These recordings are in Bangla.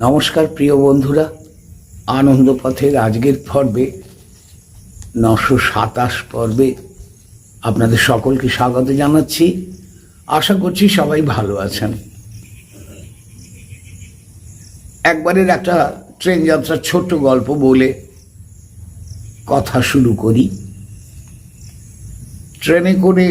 নমস্কার প্রিয় বন্ধুরা, আনন্দ পথের আজকের পর্বে, নশো সাতাশ পর্বে আপনাদের সকলকে স্বাগত জানাচ্ছি। আশা করছি সবাই ভালো আছেন। একবারের একটা ট্রেন যাত্রার ছোট্ট গল্প বলে কথা শুরু করি। ট্রেনে করে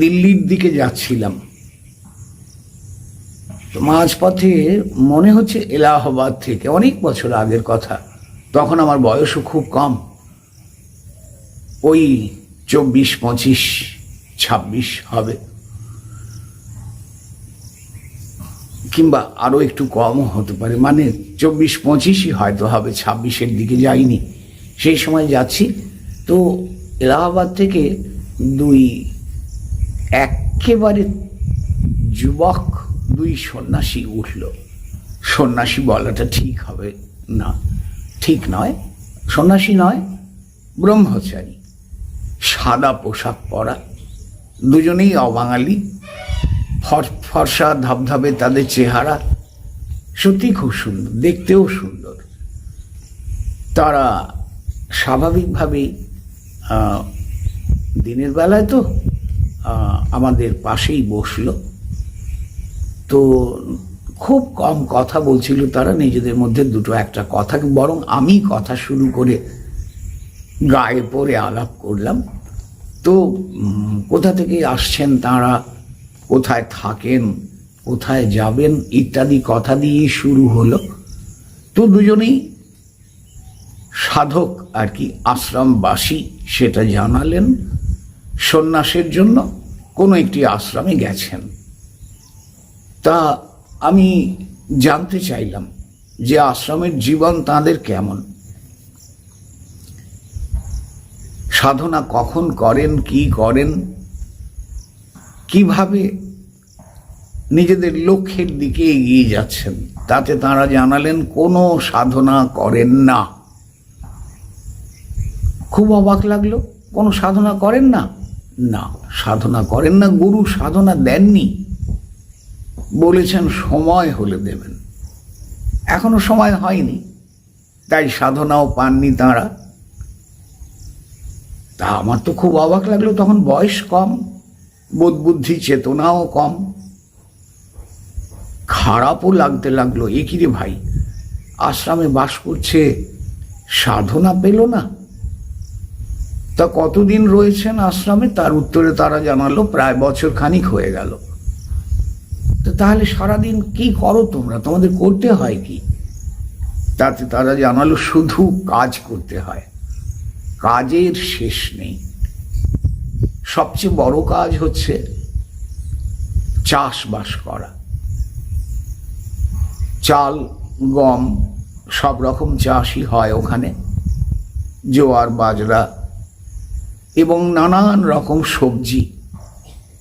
দিল্লির দিকে যাচ্ছিলাম। মাঝপথে মনে হচ্ছে এলাহাবাদ থেকে অনেক বছর আগের কথা। তখন আমার বয়সও খুব কম। ওই চব্বিশ, পঁচিশ, ছাব্বিশ হবে। কিংবা আরও একটু কমও হতে পারে। মানে চব্বিশ, পঁচিশই হয়তো হবে, ছাব্বিশের দিকে যাইনি। সেই সময় যাচ্ছি। তো এলাহাবাদ থেকে দুই একেবারে যুবক দুই সন্ন্যাসী উঠল। সন্ন্যাসী বলাটা ঠিক হবে না। ঠিক নয়, সন্ন্যাসী নয়, ব্রহ্মচারী। সাদা পোশাক পরা, দুজনেই অবাঙালি। ফর, ফর্সা ধবধবে তাদের চেহারা। সত্যি খুব সুন্দর, দেখতেও সুন্দর। তারা স্বাভাবিকভাবেই দিনের বেলায় তো আমাদের পাশেই বসল। তো খুব কম কথা বলছিল তারা, নিজেদের মধ্যে দুটো একটা কথা, বরং আমি কথা শুরু করে গায়ে পরে আলাপ করলাম। তো কোথা থেকে আসছেন তারা? কোথায় থাকেন? কোথায় যাবেন? ইত্যাদি কথা দিয়ে শুরু হলো। তো দুজনেই সাধক আর কি, আশ্রমবাসী সেটা জানালেন। সন্ন্যাসের জন্য কোনো একটি আশ্রমে গেছেন। তা আমি জানতে চাইলাম যে আশ্রমের জীবন তাদের কেমন? সাধনা কখন করেন, কি করেন? কীভাবে নিজেদের লক্ষ্যের দিকে এগিয়ে যাচ্ছেন? তাতে তারা জানালেন, কোনো সাধনা করেন না। খুব অবাক লাগল, কোনো সাধনা করেন না? না, সাধনা করেন না, গুরু সাধনা দেননি। বলেছেন, সময় হলে দেবেন। এখনও সময় হয়নি। তাই সাধনাও পাননি তাঁরা। তা আমার তো খুব অবাক লাগল, তখন বয়স কম বোধ বুদ্ধি চেতনাও কম। খারাপও লাগতে লাগল, এ রে ভাই? আশ্রমে বাস করছে, সাধনা পেল না? তা কতদিন রয়েছেন আশ্রমে? তার উত্তরে তারা জানালো, প্রায় বছর খানিক হয়ে গেল। তো তাহলে সারাদিন কি করো তোমরা? তোমাদের করতে হয় কি? তাতে তারা জানালো, শুধু কাজ করতে হয়। কাজের শেষ নেই। সবচেয়ে বড় কাজ হচ্ছে চাষবাস করা। চাল, গম, সব রকম চাষই হয় ওখানে। জোয়ার, বাজরা এবং নানান রকম সবজি।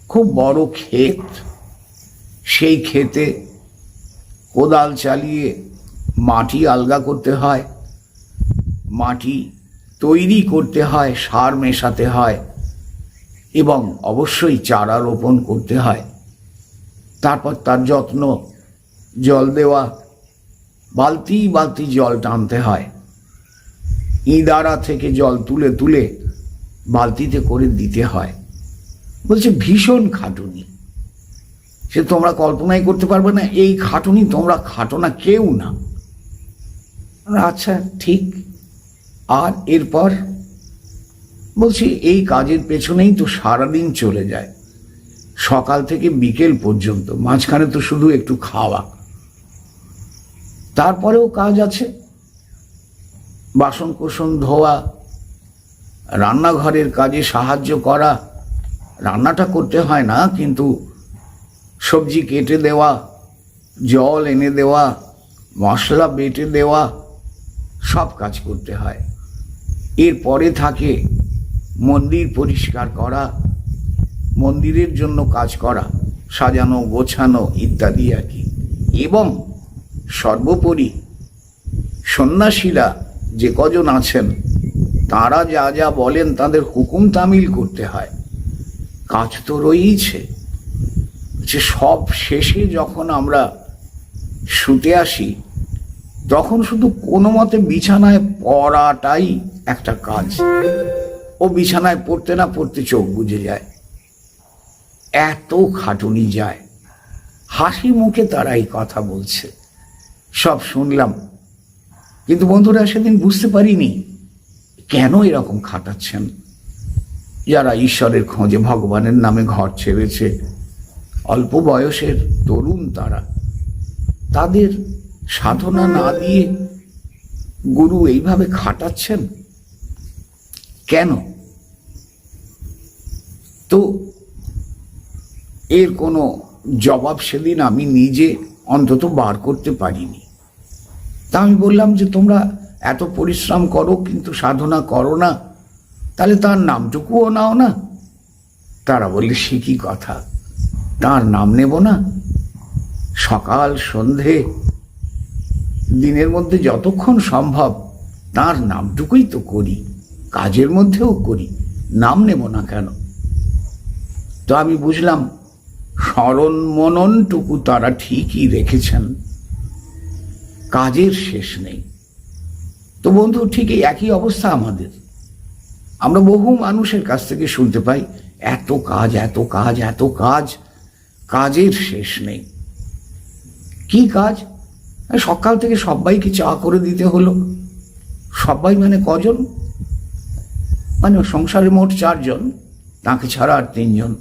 খুব বড় ক্ষেত। সেই ক্ষেতে কোদাল চালিয়ে মাটি আলগা করতে হয়, মাটি তৈরি করতে হয়, সার মেশাতে হয় এবং অবশ্যই চারা রোপণ করতে হয়। তারপর তার যত্ন, জল দেওয়া, বালতি বালতি জল টানতে হয়। ইঁদারা থেকে জল তুলে তুলে বালতিতে করে দিতে হয়। বলছে ভীষণ খাটুনি। সে তোমরা কল্পনাই করতে পারবে না, এই খাটুনি তোমরা খাটো না, কেউ না। আচ্ছা ঠিক। আর এরপর বলছি, এই কাজের পেছনেই তো সারাদিন চলে যায়। সকাল থেকে বিকেল পর্যন্ত, মাঝখানে তো শুধু একটু খাওয়া। তারপরেও কাজ আছে। বাসন কোসন ধোয়া, রান্নাঘরের কাজে সাহায্য করা। রান্নাটা করতে হয় না, কিন্তু সবজি কেটে দেওয়া, জল এনে দেওয়া, মশলা বেটে দেওয়া, সব কাজ করতে হয়। এরপরে থাকে মন্দির পরিষ্কার করা, মন্দিরের জন্য কাজ করা, সাজানো, গোছানো ইত্যাদি আর কি। এবং সর্বোপরি সন্ন্যাসীরা যে কজন আছেন, তারা যা যা বলেন, তাদের হুকুম তামিল করতে হয়। কাজ তো রয়েইছে। যে সব শেষে যখন আমরা শুতে আসি, তখন শুধু কোনো মতে বিছানায় পড়াটাই একটা কাজ। ও বিছানায় পড়তে না পড়তে চোখ বুঝে যায়। এত খাটুনি যায়। হাসি মুখে তারা এই কথা বলছে। সব শুনলাম। কিন্তু বন্ধুরা, সেদিন বুঝতে পারিনি কেন এরকম খাটাচ্ছেন। যারা ঈশ্বরের খোঁজে, ভগবানের নামে ঘর ছেড়েছে অল্প বয়সের তরুণ তারা। তাদের সাধনা না দিয়ে গুরু এইভাবে খাটাচ্ছেন? কেন? তো এর কোনো জবাব সেদিন আমি নিজে অন্তত বার করতে পারিনি। তা আমি বললাম যে, তোমরা এত পরিশ্রম করো, কিন্তু সাধনা করো না। তাহলে তার নামটুকুও নাও না? তারা বললে, সে কি কথা? তার নাম নেব না। সকাল, সন্ধে, দিনের মধ্যে যতক্ষণ সম্ভব, তার নামটুকুই তো করি, কাজের মধ্যেও করি, নাম নেব না কেন? তো আমি বুঝলাম, স্মরণ মননটুকু তারা ঠিকই রেখেছেন। কাজের শেষ নেই। তো বন্ধু, ঠিক এই একই অবস্থা আমাদের। আমরা বহু মানুষের কাছ থেকে শুনতে পাই, এত কাজ এত কাজ এত কাজ। কাজের শেষ নেই। কি কাজ? সকাল থেকে সবাইকে চা করে দিতে হলো। সবাই মানে কজন? মানে সংসারে মোট চারজন। তাকে ছাড়া আর তিনজন।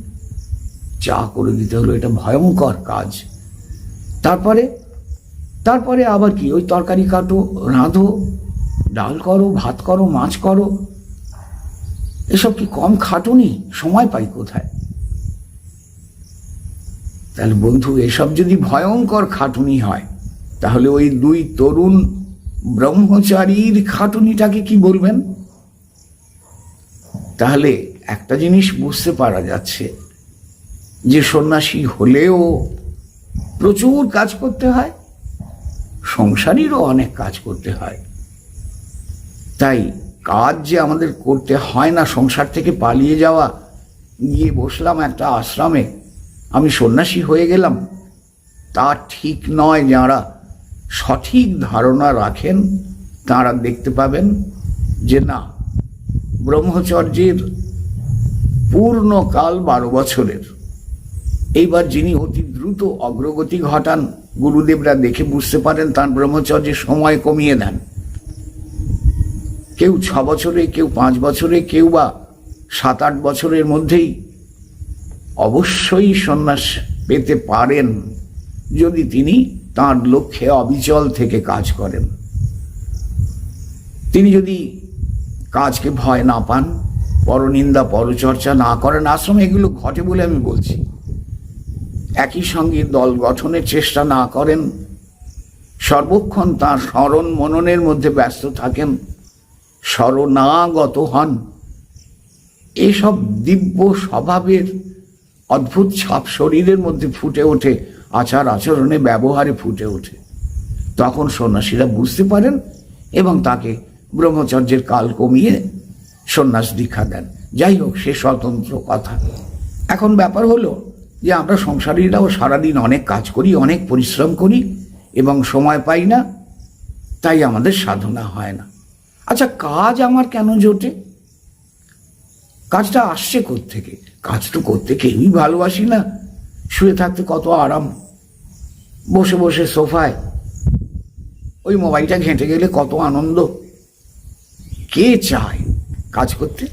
চা করে দিতে হলো, এটা ভয়ঙ্কর কাজ। তারপরে? তারপরে আবার কি? ওই তরকারি কাটো, রাঁধো, ডাল করো, ভাত করো, মাছ করো। এসব কি কম খাটুনি? সময় পাই কোথায়? তাহলে বন্ধু, এসব যদি ভয়ঙ্কর খাটুনি হয়, তাহলে ওই দুই তরুণ ব্রহ্মচারীর খাটুনিটাকে কি বলবেন? তাহলে একটা জিনিস বুঝতে পারা যাচ্ছে যে সন্ন্যাসী হলেও প্রচুর কাজ করতে হয়, সংসারেরও অনেক কাজ করতে হয়। তাই কাজ যে আমাদের করতে হয় না, সংসার থেকে পালিয়ে যাওয়া, গিয়ে বসলাম একটা আশ্রমে আমি সন্ন্যাসী হয়ে গেলাম। তা ঠিক নয় যারা সঠিক ধারণা রাখেন, তারা দেখতে পাবেন যে না, ব্রহ্মচর্যের পূর্ণকাল বারো বছরের। এইবার যিনি অতি দ্রুত অগ্রগতি ঘটান, গুরুদেবরা দেখে বুঝতে পারেন তার ব্রহ্মচর্যের সময় কমিয়ে দেন। কেউ ছ বছরে, কেউ পাঁচ বছরে, কেউ বা সাত আট বছরের মধ্যেই অবশ্যই সন্ন্যাস পেতে পারেন যদি তিনি তার লক্ষ্যে অবিচল থেকে কাজ করেন। তিনি যদি কাজকে ভয় না পান, পরনিন্দা, পরচর্চা না করেন, আশ্রমে এগুলো ঘটে বলে আমি বলছি। একই সঙ্গে দল গঠনের চেষ্টা না করেন, সর্বক্ষণ তার স্মরণ মননের মধ্যে ব্যস্ত থাকেন, শরণাগত হন। এসব দিব্য স্বভাবের অদ্ভুত ছাপ শরীরের মধ্যে ফুটে ওঠে, আচার আচরণে, ব্যবহারে ফুটে ওঠে। তখন সন্ন্যাসীরা বুঝতে পারেন এবং তাকে ব্রহ্মচর্যের কাল কমিয়ে সন্ন্যাস দীক্ষা দেন। যাই হোক, সে স্বতন্ত্র কথা। এখন ব্যাপার হলো যে আমরা সংসারীরাও সারাদিন অনেক কাজ করি, অনেক পরিশ্রম করি এবং সময় পাই না, তাই আমাদের সাধনা হয় না। আচ্ছা কাজ আমার কেন জোটে? কাজটা আসছে থেকে কাজ তো করতে কেউই ভালোবাসি না। শুয়ে থাকতে কত আরাম। বসে বসে সোফায়। ওই মোবাইলটা ঘেঁটে গেলে কত আনন্দ। কে চায় কাজ করতে?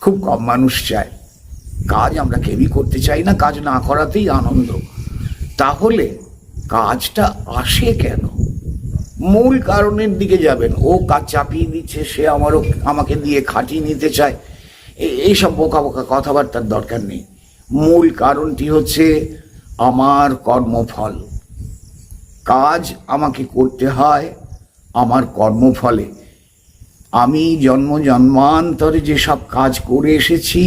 খুব কম মানুষ চায়। কাজ আমরা কেউই করতে চাই না, কাজ না করাতেই আনন্দ। তাহলে কাজটা আসে কেন? মূল কারণের দিকে যাবেন। ও কাজ চাপিয়ে দিচ্ছে, সে আমারও, আমাকে দিয়ে খাটিয়ে নিতে চায়। এইসব বোকা বোকা কথাবার্তার দরকার নেই। মূল কারণটি হচ্ছে আমার কর্মফল। কাজ আমাকে করতে হয় আমার কর্মফলে। আমি জন্ম জন্মান্তরে যেসব কাজ করে এসেছি,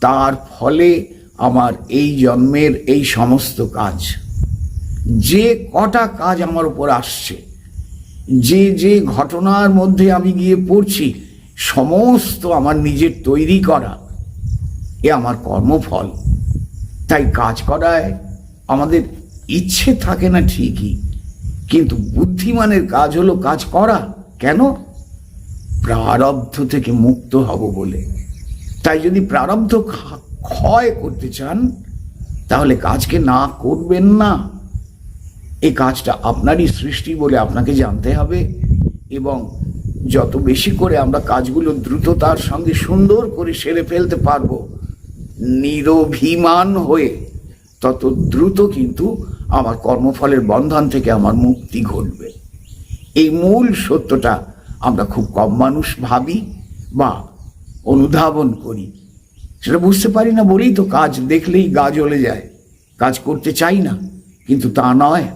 তার ফলে আমার এই জন্মের এই সমস্ত কাজ। যে কটা কাজ আমার উপর আসছে, যে যে ঘটনার মধ্যে আমি গিয়ে পড়ছি সমস্ত আমার নিজের তৈরি করা এ আমার কর্মফল। তাই কাজ করায় আমাদের ইচ্ছে থাকে না ঠিকই, কিন্তু বুদ্ধিমানের কাজ হলো কাজ করা। কেন? প্রারব্ধ থেকে মুক্ত হব বলে। তাই যদি প্রারব্ধ ক্ষয় করতে চান, তাহলে কাজকে না করবেন না। এই কাজটা আপনারই সৃষ্টি বলে আপনাকে জানতে হবে এবং যত বেশি করে আমরা কাজগুলো দ্রুততার সঙ্গে সুন্দর করে সেরে ফেলতে পারব, নিরভিমান হয়ে, তত দ্রুত কিন্তু আমার কর্মফলের বন্ধন থেকে আমার মুক্তি ঘটবে। এই মূল সত্যটা আমরা খুব কম মানুষ ভাবি বা অনুধাবন করি। সেটা বুঝতে পারি না, বলেই তো কাজ দেখলেই গা জ্বলে যায়। কাজ করতে চাই না, কিন্তু তা নয়।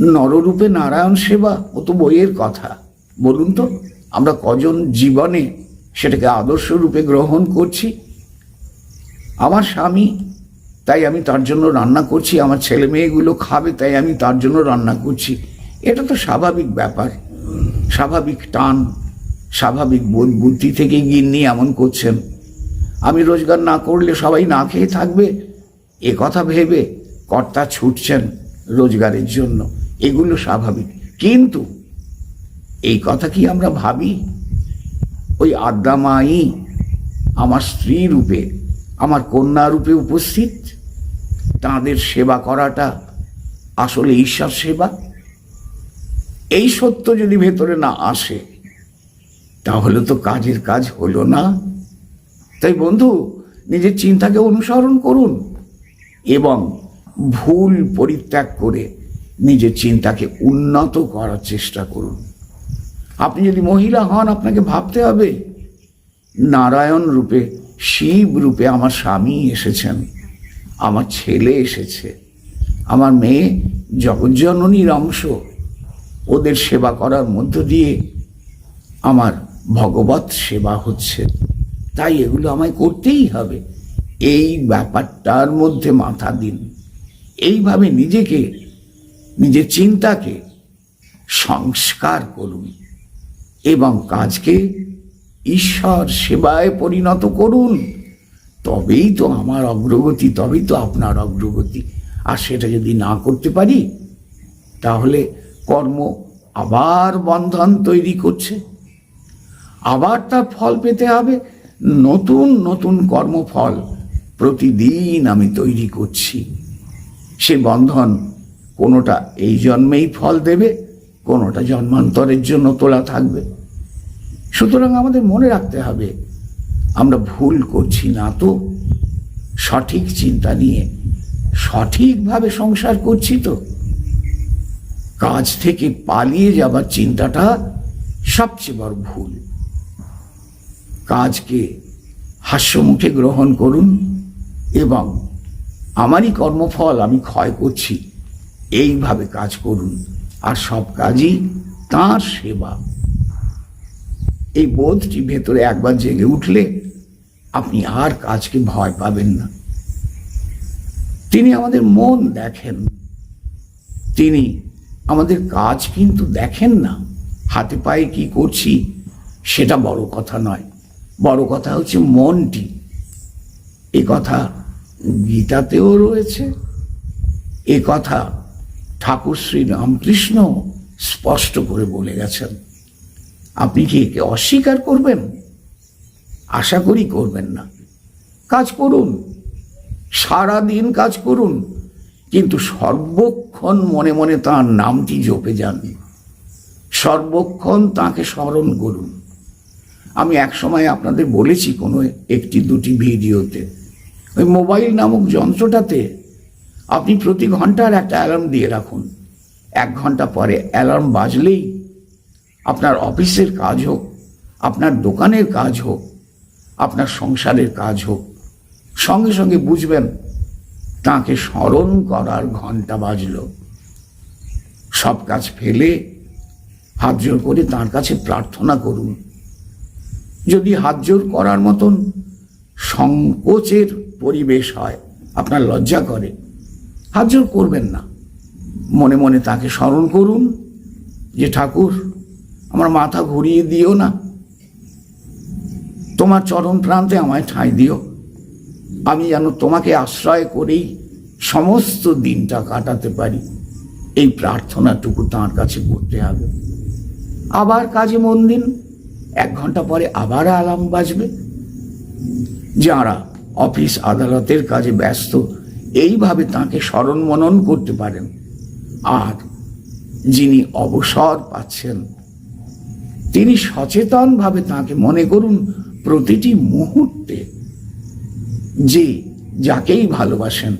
নররূপে নারায়ণ সেবা, ও তো বইয়ের কথা। বলুন তো, আমরা কজন জীবনে সেটাকে আদর্শ রূপে গ্রহণ করছি? আমার স্বামী, তাই আমি তার জন্য রান্না করছি। আমার ছেলে মেয়েগুলো খাবে, তাই আমি তার জন্য রান্না করছি। এটা তো স্বাভাবিক ব্যাপার। স্বাভাবিক টান, স্বাভাবিক বোধ বুদ্ধি থেকে গিন্নি এমন করছেন। আমি রোজগার না করলে সবাই না খেয়ে থাকবে? এ কথা ভেবে কর্তা ছুটছেন রোজগারের জন্য। এগুলো স্বাভাবিক। কিন্তু এই কথা কি আমরা ভাবি? ওই আদ্যামাই আমার স্ত্রী রূপে, আমার কন্যা রূপে উপস্থিত? তাদের সেবা করাটা আসলে ঈশ্বর সেবা? এই সত্য যদি ভেতরে না আসে, তাহলে তো কাজের কাজ হলো না। তাই বন্ধু, নিজের চিন্তাকে অনুসরণ করুন এবং ভুল পরিত্যাগ করে নিজের চিন্তাকে উন্নত করার চেষ্টা করুন। আপনি যদি মহিলা হন, আপনাকে ভাবতে হবে, নারায়ণ রূপে, শিব রূপে আমার স্বামী এসেছেন, আমার ছেলে এসেছে, আমার মেয়ে জগজ্জননীর অংশ, ওদের সেবা করার মধ্য দিয়ে আমার ভগবত সেবা হচ্ছে। তাই এগুলো আমায় করতেই হবে। এই ব্যাপারটার মধ্যে মাথা দিন। এইভাবে নিজেকে নিজের চিন্তাকে সংস্কার করুন এবং কাজকে ঈশ্বর সেবায় পরিণত করুন। তবেই তো আমার অগ্রগতি, তবেই তো আপনার অগ্রগতি। আর সেটা যদি না করতে পারি, তাহলে কর্ম আবার বন্ধন তৈরি করছে। আবার তার ফল পেতে হবে। নতুন নতুন কর্মফল প্রতিদিন আমি তৈরি করছি। সে বন্ধন কোনোটা এই জন্মেই ফল দেবে, কোনোটা জন্মান্তরের জন্য তোলা থাকবে। সুতরাং আমাদের মনে রাখতে হবে, আমরা ভুল করছি না তো। সঠিক চিন্তা নিয়ে সঠিকভাবে সংসার করছি তো। কাজ থেকে পালিয়ে যাবার চিন্তাটা সবচেয়ে বড় ভুল। কাজকে হাস্যমুখে গ্রহণ করুন এবং আমারই কর্মফল আমি ক্ষয় করছি। এইভাবে কাজ করুন। আর সব কাজই তাঁর সেবা। এই বোধটি ভেতরে একবার জেগে উঠলে আপনি আর কাজকে ভয় পাবেন না। তিনি আমাদের মন দেখেন। তিনি আমাদের কাজ কিন্তু দেখেন না। হাতে পায়ে কি করছি সেটা বড় কথা নয়। বড় কথা হচ্ছে মনটি। এ কথা গীতাতেও রয়েছে। এ কথা ঠাকুর শ্রী রামকৃষ্ণ স্পষ্ট করে বলে গেছেন, আপনি কি একে অস্বীকার করবেন? আশা করি করবেন না। কাজ করুন সারা দিন কাজ করুন, কিন্তু সর্বক্ষণ মনে মনে তাঁর নামটি জপে যান। সর্বক্ষণ তাকে স্মরণ করুন। আমি একসময় আপনাদের বলেছি কোনো একটি দুটি ভিডিওতে। ওই মোবাইল নামক যন্ত্রটাতে আপনি প্রতি ঘণ্টার একটা অ্যালার্ম দিয়ে রাখুন। এক ঘণ্টা পরে অ্যালার্ম বাজলেই আপনার অফিসের কাজ হোক, আপনার দোকানের কাজ হোক, আপনার সংসারের কাজ হোক, সঙ্গে সঙ্গে বুঝবেন তাকে স্মরণ করার ঘণ্টা বাজল। সব কাজ ফেলে হাত জোর করে তার কাছে প্রার্থনা করুন। যদি হাত জোর করার মতন সংকোচের পরিবেশ হয়, আপনার লজ্জা করে। হাত করবেন না। মনে মনে তাকে স্মরণ করুন যে ঠাকুর, আমার মাথা ঘুরিয়ে দিও না। তোমার চরণ প্রান্তে আমায় ঠাঁই দিও। আমি যেন তোমাকে আশ্রয় করেই সমস্ত দিনটা কাটাতে পারি। এই প্রার্থনাটুকু তাঁর কাছে করতে হবে। আবার কাজে মন দিন। এক ঘণ্টা পরে আবার আলাম বাজবে। যারা অফিস আদালতের কাজে ব্যস্ত এইভাবে তাকে স্মরণ মনন করতে পারেন। আর যিনি অবসর পাচ্ছেন, তিনি সচেতনভাবে তাকে মনে করুন প্রতিটি মুহূর্তে যে যাকেই ভালোবাসেন,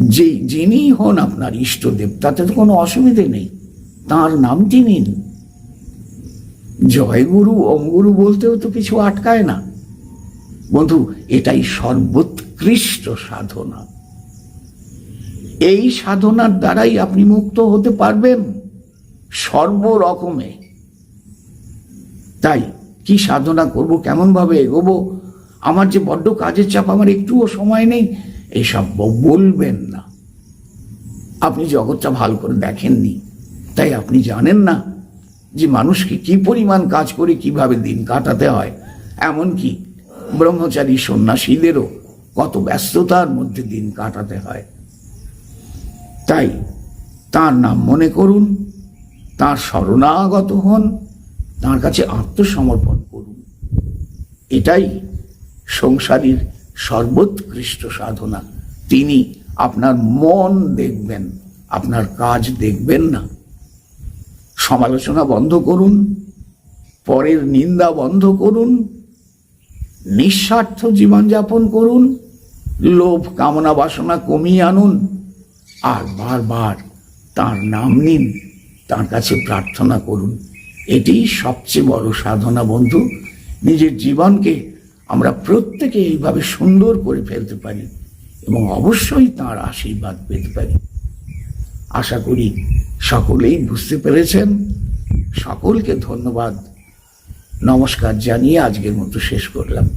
যে যিনি হন আপনার ইষ্টদেব তাতে তো কোনো অসুবিধে নেই, তার নামটি নিন। জয়গুরু ওমগুরু বলতেও তো কিছু আটকায় না। বন্ধু, এটাই সর্বোৎকৃষ্ট সাধনা। এই সাধনার দ্বারাই আপনি মুক্ত হতে পারবেন সর্বরকমে। তাই কি সাধনা করব কেমন ভাবে এগোবো, আমার যে বড্ড কাজের চাপ, আমার একটুও সময় নেই এইসব বলবেন না। আপনি জগৎটা ভালো করে দেখেননি, তাই আপনি জানেন না যে মানুষকে কি পরিমাণ কাজ করে কীভাবে দিন কাটাতে হয়। এমনকি ব্রহ্মচারী সন্ন্যাসীদেরও কত ব্যস্ততার মধ্যে দিন কাটাতে হয়। তাই তার নাম মনে করুন, তার শরণাগত হন, তার কাছে আত্মসমর্পণ করুন। এটাই সংসারীর সর্বোৎকৃষ্ট সাধনা। তিনি আপনার মন দেখবেন, আপনার কাজ দেখবেন না। সমালোচনা বন্ধ করুন, পরের নিন্দা বন্ধ করুন, নিঃস্বার্থ জীবনযাপন করুন লোভ, কামনা, বাসনা কমিয়ে আনুন আর বারবার তার নাম নিন, তার কাছে প্রার্থনা করুন। এটি সবচেয়ে বড় সাধনা বন্ধু। নিজের জীবনকে আমরা প্রত্যেকে এইভাবে সুন্দর করে ফেলতে পারি এবং অবশ্যই তার আশীর্বাদ পেতে পারি। আশা করি সকলেই বুঝতে পেরেছেন। সকলকে ধন্যবাদ। নমস্কার জানিয়ে আজকের মতো শেষ করলাম।